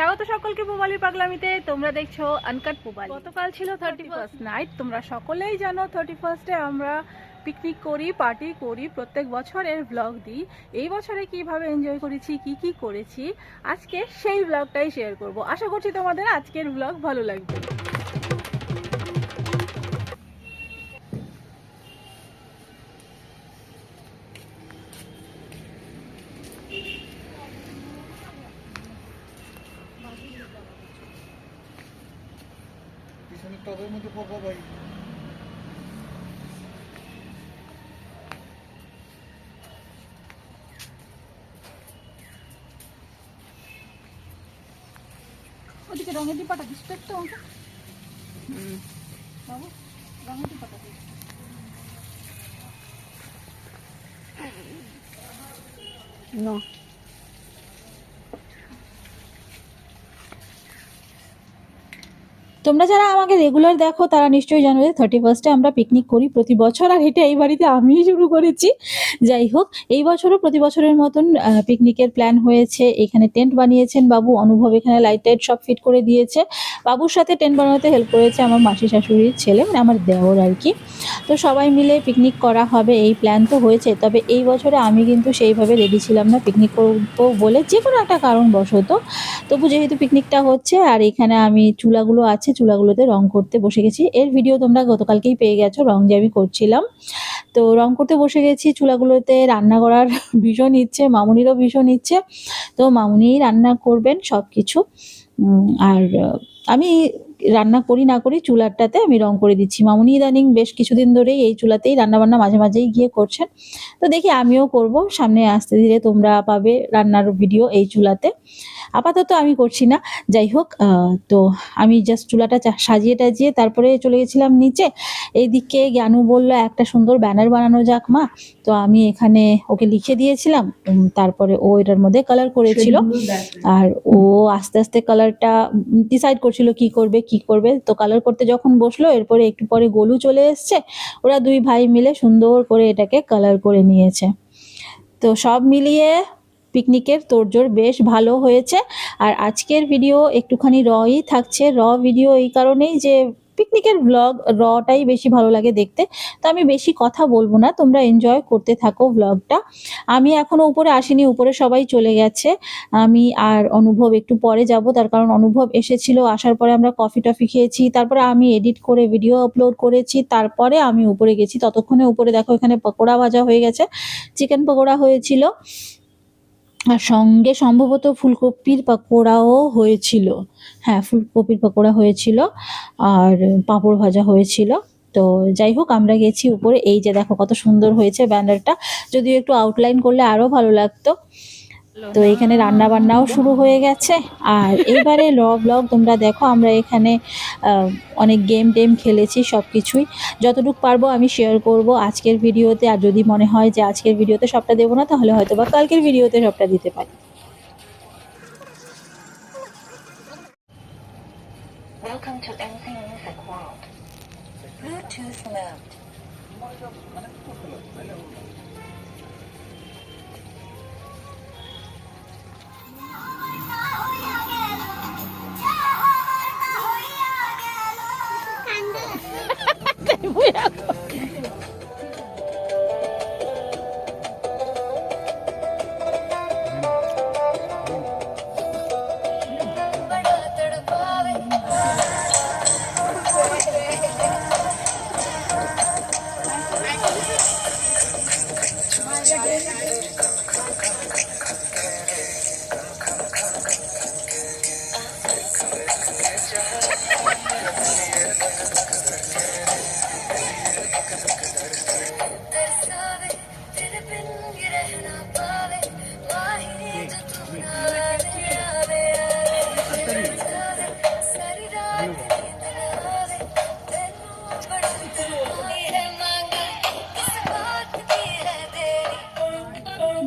স্বাগত সকলকে পুবালি পাগলামিতে। তোমরা দেখছ আনকাট পুবালি গতকাল ছিল থার্টি ফার্স্ট নাইট তোমরা সকলেই জানো থার্টি ফার্স্টে আমরা পিকনিক করি পার্টি করি প্রত্যেক বছরের ব্লগ দিই। এই বছরে কীভাবে এনজয় করেছি কি কি করেছি আজকে সেই ব্লগটাই শেয়ার করব। আশা করছি তোমাদের আজকের ব্লগ ভালো লাগবে। পিছনে টবের মধ্যে পড়বো ভাই ওদিকে রঙের ডিপাটা দিস তো একটু আমাকে বাবু রঙের ডিপাটা দিস No. তোমরা যারা আমাকে রেগুলার দেখো, তারা নিশ্চয়ই জানো যে থার্টি ফার্স্টে আমরা পিকনিক করি প্রতি বছর, আর এটা এই বাড়িতে আমিই শুরু করেছি। যাই হোক, এই বছরও প্রতি বছরের মতন পিকনিকের প্ল্যান হয়েছে। এখানে টেন্ট বানিয়েছেন বাবু, অনুভব এখানে লাইট টাইট সব ফিট করে দিয়েছে। বাবুর সাথে টেন্ট বানাতে হেল্প করেছে আমার মাসি শাশুড়ির ছেলে মানে আমার দেওর আর কি। তো সবাই মিলে পিকনিক করা হবে, এই প্ল্যান তো হয়েছে। তবে এই বছরে আমি কিন্তু সেইভাবে রেডি ছিলাম না পিকনিক করব বলে যে কোনো একটা কারণ বশত তবু যেহেতু পিকনিকটা হচ্ছে, আর এখানে আমি চুলাগুলো আছে চুলাগুলোতে রং করতে বসে গেছি। এর ভিডিও তোমরা গতকালকেই পেয়ে গেছো, রং যে আমি করছিলাম। তো রং করতে বসে গেছি, চুলাগুলোতে রান্না করার ভীষণ ইচ্ছে, মামুনিরও ভীষণ ইচ্ছে। তো মামুনিই রান্না করবেন সব কিছু আর আমি রান্না করি না করি চুলাটাতে আমি রং করে দিচ্ছি। মামুনি ইদানিং বেশ কিছুদিন ধরেই এই চুলাতেই রান্না বান্না মাঝে মাঝেই গিয়ে করছেন। তো দেখি আমিও করব, সামনে আস্তে ধীরে তোমরা পাবে রান্নার ভিডিও এই চুলাতে। আপাতত আমি করছি না। যাই হোক তো আমি জাস্ট চুলাটা সাজিয়ে টাজিয়ে তারপরে চলে গেছিলাম নিচে। এইদিকে জ্ঞানু বলল একটা সুন্দর ব্যানার বানানো যাক মা। তো আমি এখানে ওকে লিখে দিয়েছিলাম। তারপরে ও এটার মধ্যে কালার করেছিল। আর ও আস্তে আস্তে কালারটা ডিসাইড করছিল কি করবে কি করবে। তো কালার করতে যখন বসল এরপরে একটু পরে গোলু চলে এসছে। ওরা দুই ভাই মিলে সুন্দর করে এটাকে কালার করে নিয়েছে। তো সব মিলিয়ে পিকনিকের তোড়জোড় বেশ ভালো হয়েছে। আর আজকের ভিডিও একটুখানি রই থাকছে। র ভিডিও এই কারণেই যে পিকনিকের ব্লগ রটাই বেশি ভালো লাগে দেখতে। তো আমি বেশি কথা বলব না, তোমরা এনজয় করতে থাকো ব্লগটা আমি এখনও উপরে আসিনি, উপরে সবাই চলে গেছে। আমি আর অনুভব একটু পরে যাব, তার কারণ অনুভব এসেছিল, আসার পরে আমরা কফি টফি খেয়েছি, তারপরে আমি এডিট করে ভিডিও আপলোড করেছি, তারপরে আমি উপরে গেছি। ততক্ষণে উপরে দেখো এখানে পকোড়া ভাজা হয়ে গেছে চিকেন পকোড়া হয়েছিল। আর সঙ্গে সম্ভবত ফুলকপির পাকোড়াও হয়েছিল। হ্যাঁ ফুলকপির পাকোড়া হয়েছিল আর পাঁপড় ভাজা হয়েছিল। তো যাই হোক, আমরা গেছি উপরে। এই যে দেখো কত সুন্দর হয়েছে ব্যানারটা। যদিও একটু আউটলাইন করলে আরও ভালো লাগতো। তো এখানে রান্না বান্নাও শুরু হয়ে গেছে। আর এবারে র ব্লগ তোমরা দেখো আমরা এখানে আহ, অনেক গেম টেম খেলেছি সব কিছুই যতটুকু পারব আমি শেয়ার করব আজকের ভিডিওতে। আর যদি মনে হয় যে আজকের ভিডিওতে সবটা দেবো না তাহলে হয়তো বা কালকের ভিডিওতে সবটা দিতে পারি। Welcome to Music World. Bluetooth mode. Jack.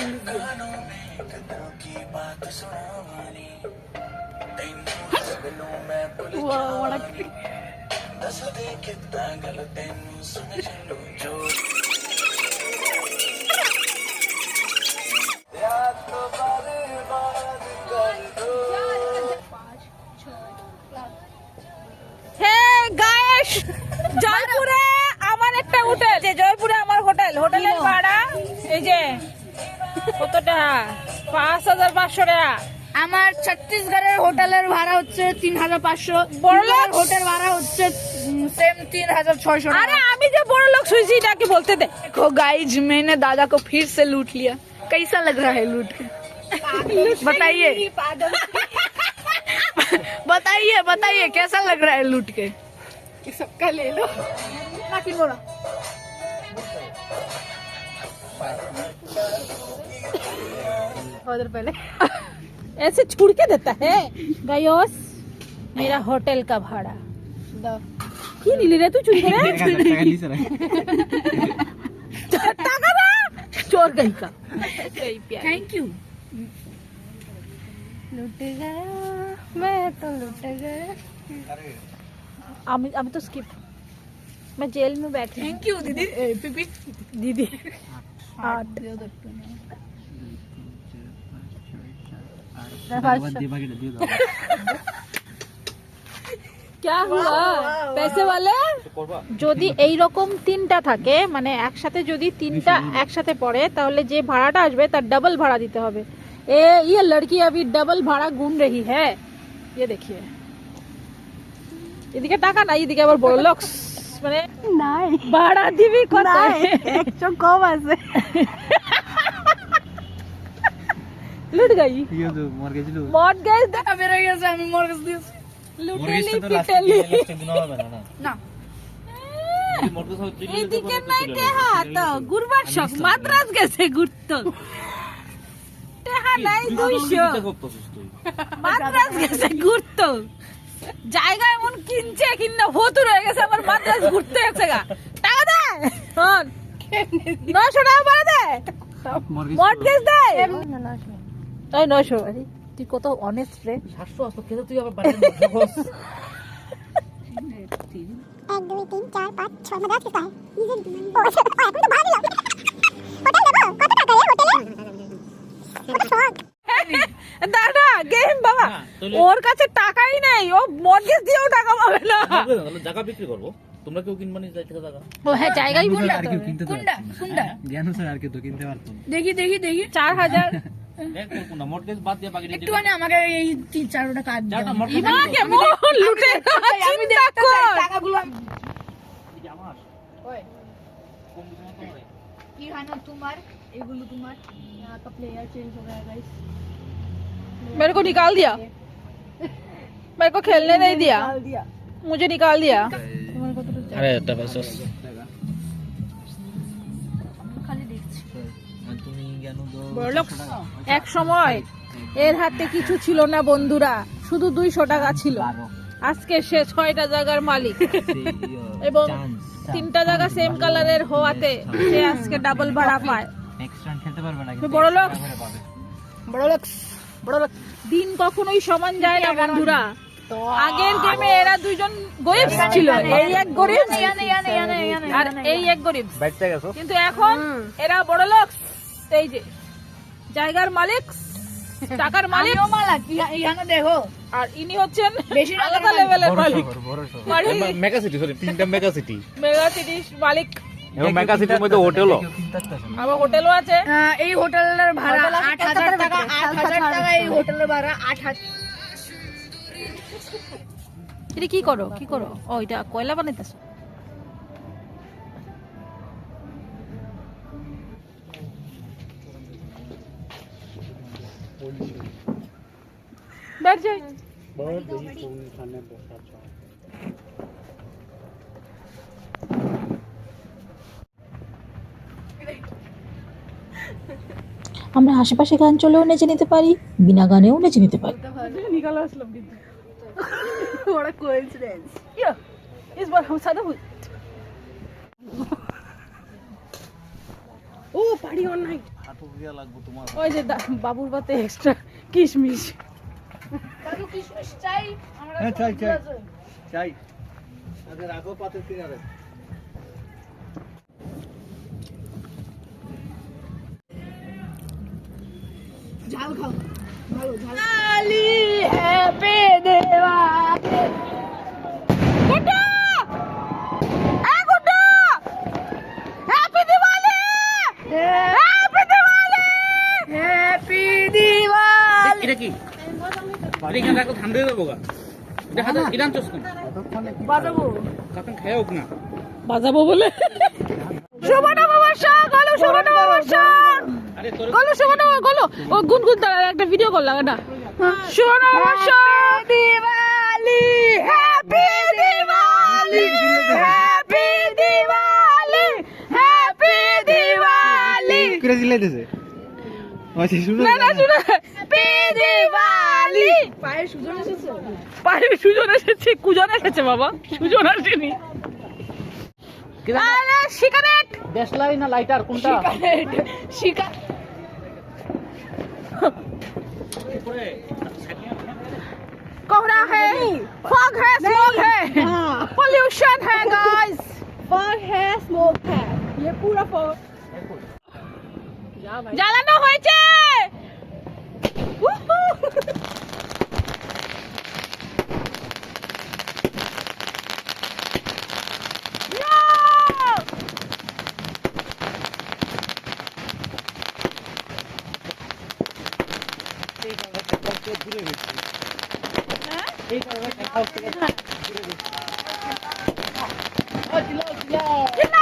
गानों में कदरों की बात सुना मानी तेनू सगलों में भुल जावानी दस दे कितना गल तेनू सुन चलू जो জয়পুরে আমার একটা হোটেল জয়পুরে আমার হোটেল হোটেলের ভাড়া এই যে কত টাকা পাঁচ হাজার পাঁচশো টাকা আমার ছত্তিশগড়ের হোটেলের ভাড়া হচ্ছে তিন হাজার পাঁচশো বড়লোক। হোটেল ভাড়া হচ্ছে सेम तीन हजार छह सौ আরে আমি যে বড় লোক শুয়েছি এটাকে বলতে দে देखो गाइज मैंने दादा को फिर से लूट लिया कैसा लग रहा है लूट के बताइए बताइए बताइए कैसा लग रहा है लूट के सबका ले लो ना फिर बोला उधर पहले। ऐसे छुड़ के देता है। गायोस मेरा होटल का भाड़ा। क्यों नहीं ले रहा तू चुरी रहा चोर गई का। थैंक यू लुट गया मैं तो लुट गया। अभी अभी तो स्किप मैं जेल में बैठी थैंक यू दीदी। दीदी। आठ। क्या हुआ पैसे वाले যদি এই রকম তিনটা থাকে মানে একসাথে যদি তিনটা একসাথে পড়ে তাহলে যে ভাড়াটা আসবে তার ডাবল ভাড়া দিতে হবে এ ये लड़की अभी डबल भाड़ा गुन रही है ये देखिए এদিকে টাকা নাই এদিকে আবার বড় লোক মানে নাই ভাড়া দিবি কত একশো কম আছে লুট গই মট গই টাকা বেরো গেছে আমি মরগেজ দিয়েছি লুটেলি পিটেলি না এদিকে নাই টেহা তো ঘুরবার শখ মাদ্রাজ গেছে ঘুরতো টেহা নাই দুইশো মাদ্রাজ গেছে ঘুরতো জায়গা এমন কিনছে কিনা ভতুর হয়ে গেছে আমার মাদ্রাজ ঘুরতে গেছে গা টাকা দে নশো টাকা পারে দে মর্টগেজ তাই নয়শো তুই কত অনেস্ট রে। সাতশো আসতো খেতে তুই আবার দাদা কাছে টাকাই ও দিয়েও টাকা পাবে না। বিক্রি করব। হ্যাঁ, দেখি দেখি। চার হাজার। আমাকে এই তিন চারটা কাজ দাও চারটা মর্টগেজ ইমা কেমন লুটে আমি চিন্তা দেখতে চাই কর টাকাগুলো আমার ওই কোন তোমার তোমার কি হানো তোমার এগুলো তোমার यहाँ का प्लेयर चेंज हो गया गाइस मेरे को निकाल दिया मेरे को खेलने नहीं दिया दिया मुझे निकाल दिया আরে এক সময় এর হাতে কিছু ছিল না বন্ধুরা শুধু দুইশো টাকা ছিল। আজকে সে ছয়টা জায়গার মালিক। এবং তিনটা জায়গা সেম কালারের হওয়াতে সে আজকে ডাবল ভাড়া পায়। নেক্সট রাউন্ড খেলতে পারবে না বড় লোক বড় লোক বড় লোক দিন কখনোই সমান যায় না বন্ধুরা। আগের গেমে এরা দুইজন গরিব ছিল এই এক গরিব আর এই এক গরিব। কিন্তু এখন এরা বড় লোক এই যে। জায়গার মালিক টাকার মালিক। মালাক এখানে দেখো। আর ইনি হচ্ছেন বেশি আলাদা লেভেলের মালিক। মেগা সিটি সরি তিনটা মেগা সিটি মেগা সিটি মালিক। এবং মেগা সিটির মধ্যে হোটেলও আবার হোটেলও আছে। এই হোটেলের ভাড়া টাকা টাকা এই হোটেলের ভাড়া আট হাজার এটা কি করো? কি করো? ও এটা কয়লা বানাইতেছো? बैठ जाए আমরা আশেপাশে গান চলেও নেচে নিতে পারি বিনা গানেও নেচে নিতে পারি निकाला असलम কিন্তু বড় কোইন্সিডেন্স ইয়া इस बार हम सादा हुई ও পার্টি অন নাইট প্রক্রিয়া লাগবে তোমার। ওই যে বাবুর বাতে এক্সট্রা কিশমিশ। দাদু কিশমিশ চাই আমরা হ্যাঁ চাই চাই। চাই। আগে রাখো পাতের কিনারে। ঝাল খাও। ভালো ঝাল। গা। এটা হাতে কেন বাজাবো। খেয়ে হোক না। বাজাবো বলে? গলু গলো গলো। ও গুনগুন তার একটা ভিডিও করলাম এটা শুভ নববর্ষ Diwali happy Diwali happy Diwali happy Diwali করে দিলে দিছে। আচ্ছা শুনো না না শুনে হ্যাপি দিওয়ালি পায়ে সুজন এসেছে পায়ে সুজন এসেছে কুজন এসেছে বাবা সুজন আসেনি আরে সিগারেট দেশলাই না লাইটার কোনটা শিকা कोहरा है फॉग है स्मोक है पोल्यूशन है गाइस फॉग है स्मोक है ये पूरा फॉग জ্বালানো হয়েছে Happy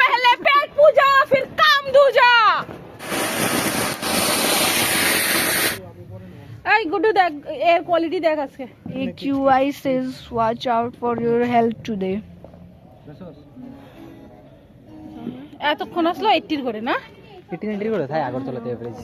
पहले पेट पूजा फिर काम दूजा এই গুড্ডু দেখ এর কোয়ালিটি দেখ আজকে AQI says watch out for your health today. এতক্ষণ আসলো এইটির করে না এইটিন এন্ট্রি করে তাই আগরতলাতে average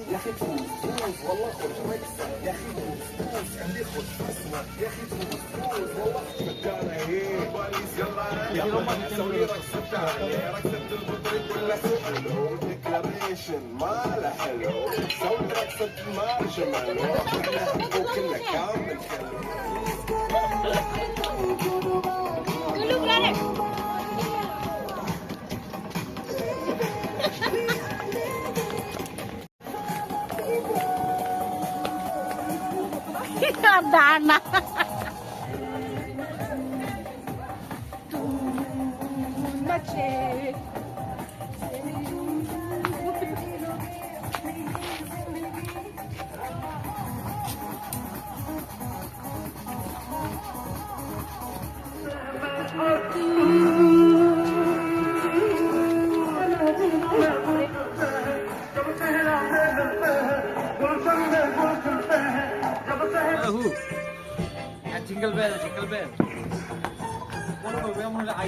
Dana. Tu, who? And Jingle Bell, Jingle Bell. What about I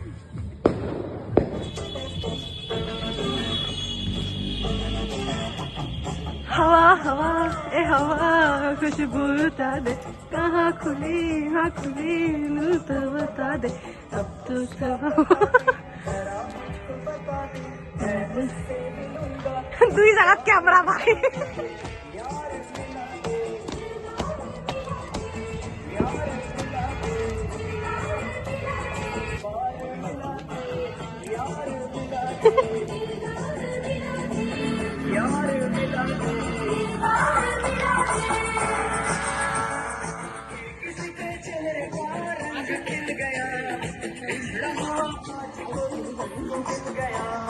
हवा हवा, ए हवा, खुशबू बता दे। कहा खुली हाँ खुली नू तो बता दे। अब तो तू जगत क्या बड़ा भाई। conquista ganhar.